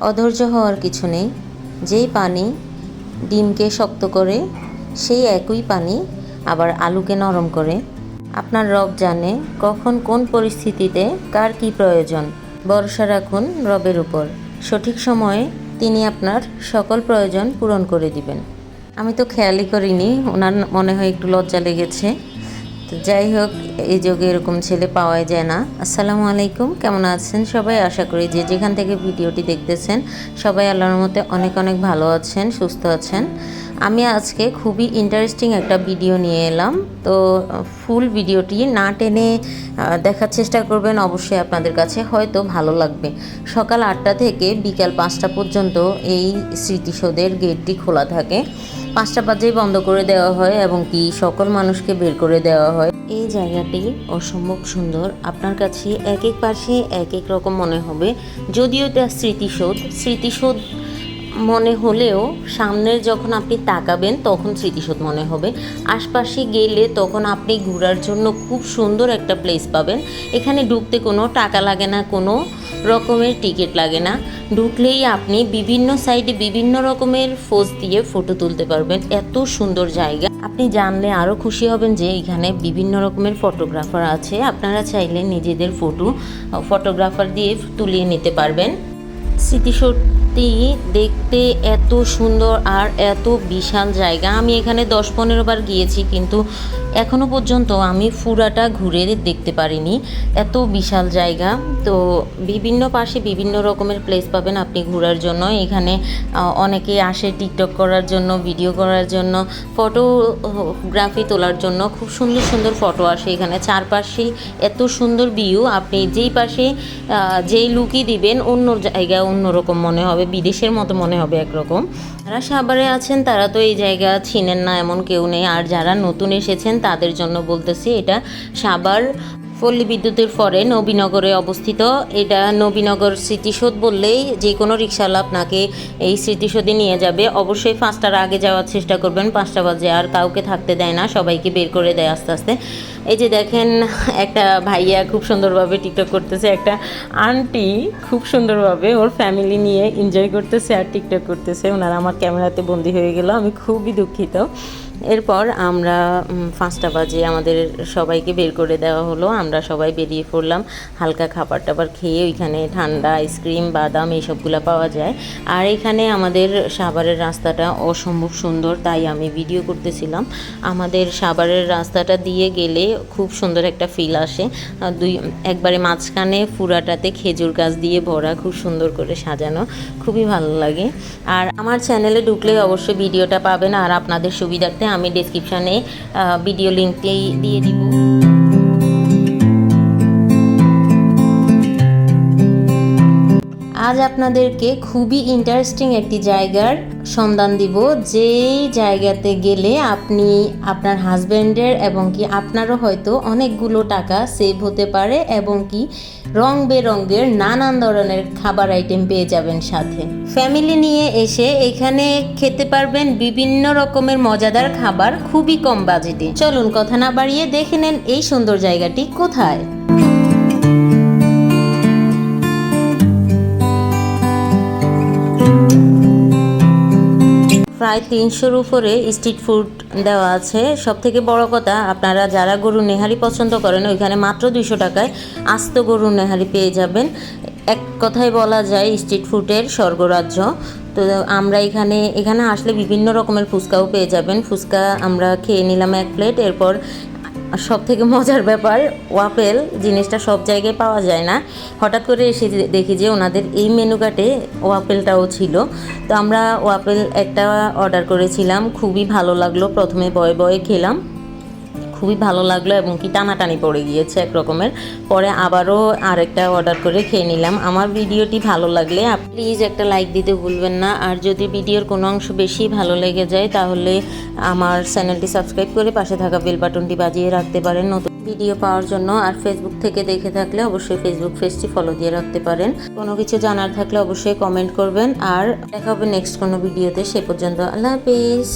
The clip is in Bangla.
অধৈর্য হওয়ার কিছু নেই। যেই পানি ডিমকে শক্ত করে, সেই একই পানি আবার আলুকে নরম করে। আপনার রব জানে কখন কোন পরিস্থিতিতে কার কি প্রয়োজন। ভরসা রাখুন রবের উপর। সঠিক সময়ে তিনি আপনার সকল প্রয়োজন পূরণ করে দিবেন। আমি তো খেয়ালই করিনি, ওনার মনে হয় একটু লজ্জা লেগেছে। তো যাই হোক, এই যুগে এরকম ছেলে পাওয়াই যায় না। আসসালামু আলাইকুম, কেমন আছেন সবাই? আশা করি যে যেখান থেকে ভিডিওটি দেখতেছেন, সবাই আল্লাহর মতে অনেক অনেক ভালো আছেন, সুস্থ আছেন। আমি আজকে খুবই ইন্টারেস্টিং একটা ভিডিও নিয়ে এলাম। তো ফুল ভিডিওটি না টেনে দেখার চেষ্টা করবেন অবশ্যই আপনাদের কাছে, হয়তো ভালো লাগবে। সকাল আটটা থেকে বিকাল পাঁচটা পর্যন্ত এই স্মৃতিসৌধের গেটটি খোলা থাকে। পাঁচটা বাজেই বন্ধ করে দেওয়া হয় এবং কি সকল মানুষকে বের করে দেওয়া হয়। এই জায়গাটি অসম্ভব সুন্দর। আপনার কাছে এক এক পাশে এক এক রকম মনে হবে। যদিও এটা স্মৃতিসৌধ স্মৃতিসৌধ মনে হলেও সামনে যখন আপনি তাকাবেন, তখন স্মৃতিসৌধ মনে হবে। আশপাশে গেলে তখন আপনি ঘোরার জন্য খুব সুন্দর একটা প্লেস পাবেন। এখানে ঢুকতে কোনো টাকা লাগে না, কোনো রকমের টিকিট লাগে না। ঢুকলেই আপনি বিভিন্ন সাইডে বিভিন্ন রকমের ফোজ দিয়ে ফটো তুলতে পারবেন। এত সুন্দর জায়গা। আপনি জানলে আরও খুশি হবেন যে এখানে বিভিন্ন রকমের ফটোগ্রাফার আছে। আপনারা চাইলে নিজেদের ফটো ফটোগ্রাফার দিয়ে তুলিয়ে নিতে পারবেন। স্মৃতিসৌধটি দেখতে এত সুন্দর আর এত বিশাল জায়গা। আমি এখানে দশ পনেরো বার গিয়েছি, কিন্তু এখনও পর্যন্ত আমি ফুরাটা ঘুরে দেখতে পারিনি। এত বিশাল জায়গা। তো বিভিন্ন পাশে বিভিন্ন রকমের প্লেস পাবেন আপনি ঘোরার জন্য। এখানে অনেকে আসে টিকটক করার জন্য ভিডিও করার জন্য ফটোগ্রাফি তোলার জন্য। খুব সুন্দর সুন্দর ফটো আসে এখানে। চারপাশেই এত সুন্দর ভিউ আপনি যেই পাশে যেই লুকই দিবেন, অন্য জায়গা অন্যরকম মনে হবে। বিদেশের মতো মনে হবে একরকম। যারা সাভারে আছেন, তারা তো এই জায়গা চিনেন না, এমন কেউ নেই। আর যারা নতুন এসেছেন তাদের জন্য বলতেছি, এটা সাবার পল্লী বিদ্যুতের পরে নবীনগরে অবস্থিত। এটা নবীনগর স্মৃতিসৌধ বললেই যে কোনো রিক্সাওয়ালা আপনাকে এই স্মৃতিসৌধে নিয়ে যাবে। অবশ্যই পাঁচটার আগে যাওয়ার চেষ্টা করবেন, পাঁচটা বাজে আর কাউকে থাকতে দেয় না, সবাইকে বের করে দেয় আস্তে আস্তে। এই যে দেখেন, একটা ভাইয়া খুব সুন্দরভাবে টিকটক করতেছে, একটা আন্টি খুব সুন্দরভাবে ওর ফ্যামিলি নিয়ে এনজয় করতেছে আর টিকটক করতেছে। ওনারা আমার ক্যামেরাতে বন্দি হয়ে গেল, আমি খুবই দুঃখিত। এরপর আমরা পাঁচটা বাজে আমাদের সবাইকে বের করে দেওয়া হলো। আমরা সবাই বেরিয়ে পড়লাম। হালকা খাবার টাবার খেয়ে ওইখানে ঠান্ডা, আইসক্রিম, বাদাম এইসবগুলো পাওয়া যায়। আর এখানে আমাদের সাভারের রাস্তাটা অসম্ভব সুন্দর, তাই আমি ভিডিও করতেছিলাম। আমাদের সাভারের রাস্তাটা দিয়ে গেলে খুব সুন্দর একটা ফিল আসে। দুই, একবারে মাঝখানে ফুরাটাতে খেজুর গাছ দিয়ে ভরা খুব সুন্দর করে সাজানো, খুবই ভালো লাগে। আর আমার চ্যানেলে ঢুকলে অবশ্যই ভিডিওটা পাবেন। আর আপনাদের সুবিধার্থে আমি ডিসক্রিপশানে ভিডিও লিঙ্কটি দিয়ে দিব। আজ আপনাদেরকে খুবই ইন্টারেস্টিং একটি জায়গার সন্ধান দিব, যেই জায়গাতে গেলে আপনি আপনার হাজব্যান্ডের এবং কি আপনারও হয়তো অনেকগুলো টাকা সেভ হতে পারে এবং কি রং বেরঙের নানান ধরনের খাবার আইটেম পেয়ে যাবেন সাথে। ফ্যামিলি নিয়ে এসে এখানে খেতে পারবেন বিভিন্ন রকমের মজাদার খাবার, খুবই কম বাজেটে চলুন কথা না বাড়িয়ে দেখে নেন এই সুন্দর জায়গাটি কোথায়। প্রায় তিনশোর উপরে স্ট্রিট ফুড দেওয়া আছে। সব থেকে বড় কথা, আপনারা যারা গরু নেহারি পছন্দ করেন, ওইখানে মাত্র দুইশো টাকায় আস্ত গরু নেহারি পেয়ে যাবেন। এক কথায় বলা যায় স্ট্রিট ফুডের স্বর্গরাজ্য। তো আমরা এখানে এখানে আসলে বিভিন্ন রকমের ফুচকাও পেয়ে যাবেন। ফুচকা আমরা খেয়ে নিলাম এক প্লেট এরপর সব থেকে মজার ব্যাপার, ওয়াপেল জিনিসটা সব জায়গায় পাওয়া যায় না। হঠাৎ করে এসে দেখি যে ওনাদের এই মেনু কার্টে ওয়াপেলটাও ছিল। তো আমরা ওয়াপেল একটা অর্ডার করেছিলাম, খুবই ভালো লাগল। প্রথমে বয়ে বয়ে খেলাম। খুবই ভালো লাগল এবং কি টানাটানি পড়ে গিয়েছে এক রকমের পরে আবারও আরেকটা অর্ডার করে খেয়ে নিলাম। আমার ভিডিওটি ভালো লাগলে প্লিজ একটা লাইক দিতে ভুলবেন না। আর যদি ভিডিওর কোনো অংশ বেশি ভালো লেগে যায়, তাহলে আমার চ্যানেলটি সাবস্ক্রাইব করে পাশে থাকা বেল বাটনটি বাজিয়ে রাখতে পারেন। নতুন ভিডিও পাওয়ার জন্য আর ফেসবুক থেকে দেখে থাকলে অবশ্যই ফেসবুক পেজটি ফলো দিয়ে রাখতে পারেন। কোনো কিছু জানার থাকলে অবশ্যই কমেন্ট করবেন। আর দেখা হবে নেক্সট কোনো ভিডিওতে। সে পর্যন্ত আল্লাহ হাফিজ।